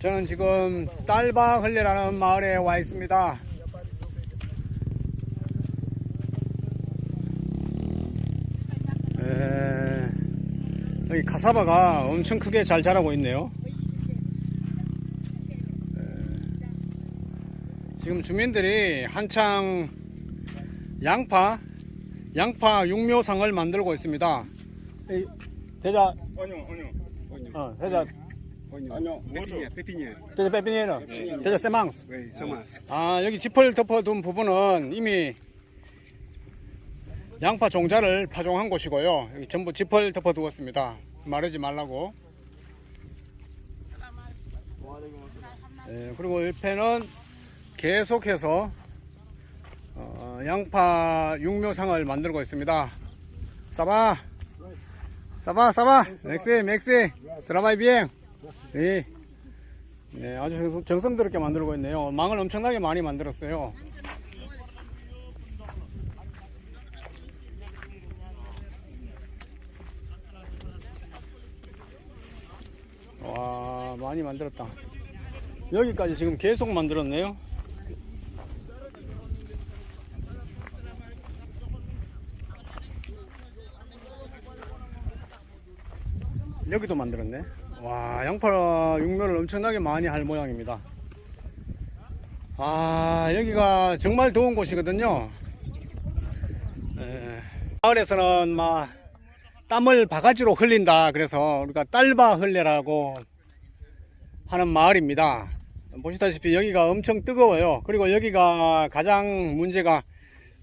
저는 지금 딸바 흘레라는 마을에 와 있습니다. 에, 여기 카사바가 엄청 크게 잘 자라고 있네요. 에, 지금 주민들이 한창 양파, 양파 육묘상을 만들고 있습니다. 이, 대자, oignon. Oignon. 어, 대자, Pépinière, pépinière. 대자 페피니에너, 대자 세망스. 아, 여기 지퍼를 덮어둔 부분은 이미 양파 종자를 파종한 곳이고요. 여기 전부 지퍼를 덮어두었습니다. 마르지 말라고. 예, 그리고 옆에는 계속해서 어, 양파 육묘상을 만들고 있습니다. 사바, 사바, 사바, 맥시, 맥시, 드라바이 비행. 예. 네, 아주 정성- 정성스럽게 만들고 있네요. 망을 엄청나게 많이 만들었어요. 와, 많이 만들었다. 여기까지 지금 계속 만들었네요. 여기도 만들었네. 와, 양파 육묘를 엄청나게 많이 할 모양입니다. 아, 여기가 정말 더운 곳이거든요. 에, 마을에서는 막 땀을 바가지로 흘린다. 그래서 우리가 딸바 흘레라고 하는 마을입니다. 보시다시피 여기가 엄청 뜨거워요. 그리고 여기가 가장 문제가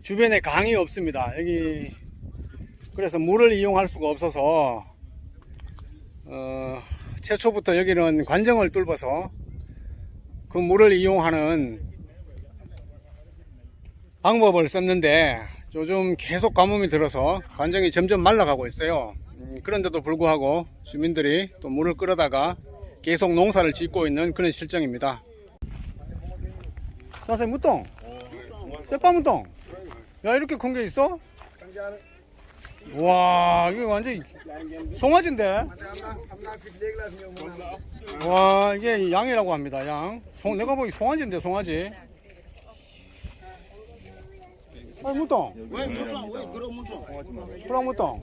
주변에 강이 없습니다. 여기 그래서 물을 이용할 수가 없어서 어, 최초부터 여기는 관정을 뚫어서 그 물을 이용하는 방법을 썼는데 요즘 계속 가뭄이 들어서 관정이 점점 말라가고 있어요. 음, 그런데도 불구하고 주민들이 또 물을 끌어다가 계속 농사를 짓고 있는 그런 실정입니다. 사세 무똥, 쇠빠 무똥. 야 이렇게 큰 게 있어? 와 이게 완전 송아지인데? 와 이게 양이라고 합니다 양 송, 내가 보기 송아지인데 송아지 아 Oui, gros mouton.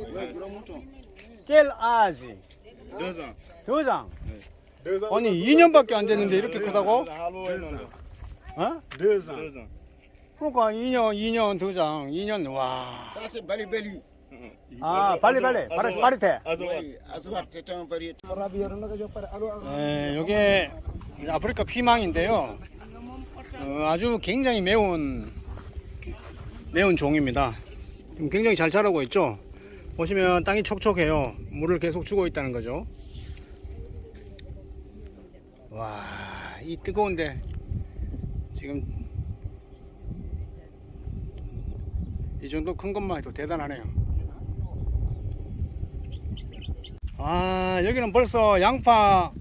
깰 아지. 여장. 아니 2년밖에 안 됐는데 이렇게 크다고? 어? 그러니까 2년 2년 더장 2년 와. 아 빨리 빨리 돼. Oui, Azawad, c'est un variété. 네, 요게 아프리카 피망인데요. 어, 아주 굉장히 매운 매운 종입니다. 지금 굉장히 잘 자라고 있죠. 보시면 땅이 촉촉해요. 물을 계속 주고 있다는 거죠. 와, 이 뜨거운데 지금 이 정도 큰 것만 해도 대단하네요. 아, 여기는 벌써 양파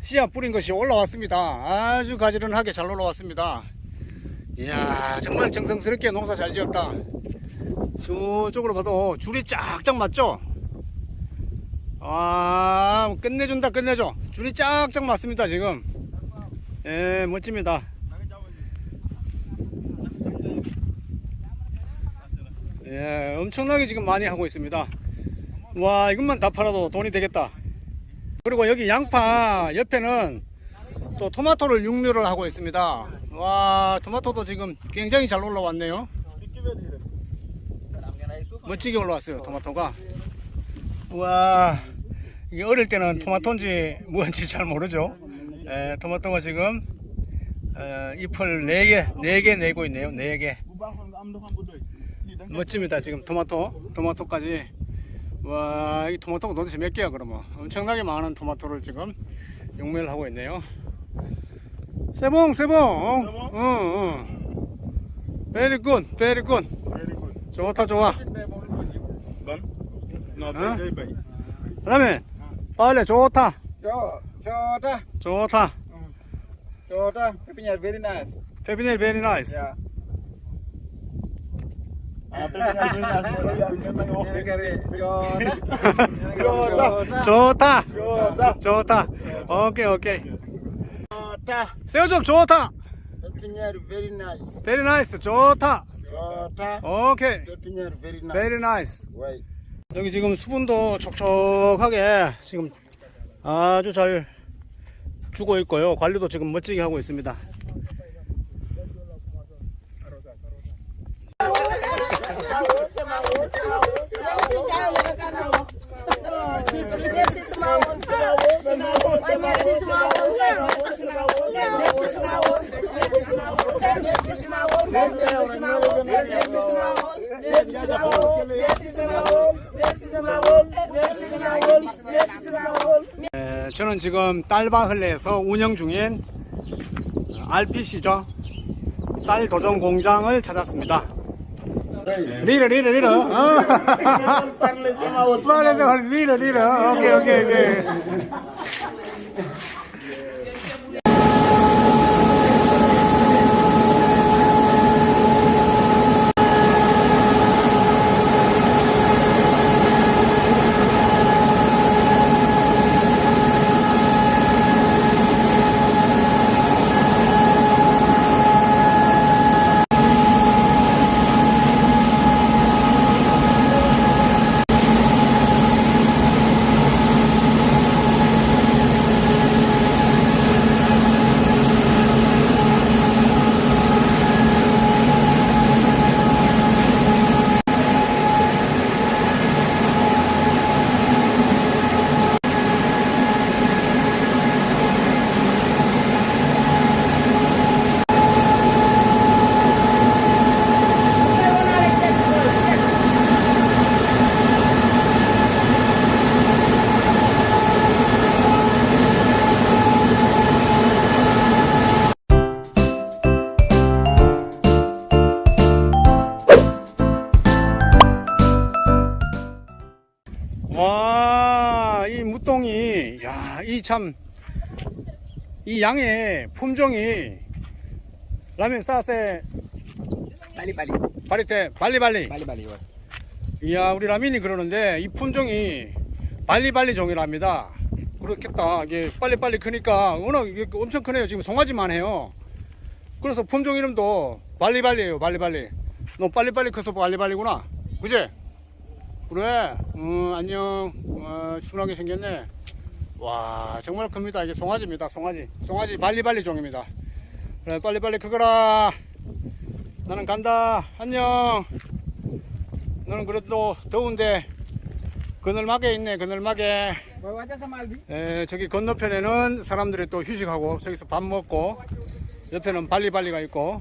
씨앗 뿌린 것이 올라왔습니다. 아주 가지런하게 잘 올라왔습니다. 이야, 정말 정성스럽게 농사 잘 지었다. 저쪽으로 봐도 줄이 쫙쫙 맞죠? 아, 끝내준다, 끝내줘. 줄이 쫙쫙 맞습니다, 지금. 예, 멋집니다. 예, 엄청나게 지금 많이 하고 있습니다. 와, 이것만 다 팔아도 돈이 되겠다. 그리고 여기 양파 옆에는 또 토마토를 육류를 하고 있습니다. 와, 토마토도 지금 굉장히 잘 올라왔네요. 멋지게 올라왔어요, 토마토가. 와, 이게 어릴 때는 토마토인지 뭔지 잘 모르죠. 에, 토마토가 지금 에, 잎을 4개, 4개 내고 있네요. 4개. 멋집니다. 지금 토마토, 토마토까지. 와, 이 토마토가 도대체 몇 개야, 그러면? 엄청나게 많은 토마토를 지금 용매를 하고 있네요. 세봉, 세봉. 응, 응. 베리 굿, 베리 굿. 좋다, 좋아. Very. 그다음에 빨래 좋다, cho 좋다. cho pépinière, very nice. 페비넬. Yeah. Ah, very nice. Voilà, Cho, 좋다, Jota. 좋다. 오케이, 오케이. 좋다. 새우젓 좋다. Pepinyeiro very nice. Very nice. 좋다. 좋다. 오케이. Very nice. Nice. Wait. 여기 지금 수분도 촉촉하게 지금 아주 잘 주고 있고요. 관리도 지금 멋지게 하고 있습니다. 에, 저는 지금 딸바흘레에서 운영 중인 RPC죠. 쌀 도전 공장을 찾았습니다. 리르 리르 리르. 어. 빨리서 이 참, 이 양의 품종이, 라면 싸세, Bali bali. 바리테, 발리발리. Bali bali. Wait. 이야, 우리 라민이 그러는데, 이 품종이 발리발리 종이랍니다. 그렇겠다. 이게 빨리 빨리 크니까, 워낙 이게 엄청 크네요. 지금 송아지만 해요. 그래서 품종 이름도 발리발리예요 발리발리. 너 빨리 빨리 커서 발리발리구나. 그제? 그래. 어, 안녕. 어, 순하게 생겼네. 와, 정말 큽니다. 이게 송아지입니다. 송아지. 송아지 발리발리 종입니다. 그래, 빨리빨리 크거라. 나는 간다. 안녕. 너는 그래도 더운데 그늘막에 있네. 그늘막에. 에, 저기 건너편에는 사람들이 또 휴식하고 저기서 밥 먹고 옆에는 발리발리가 있고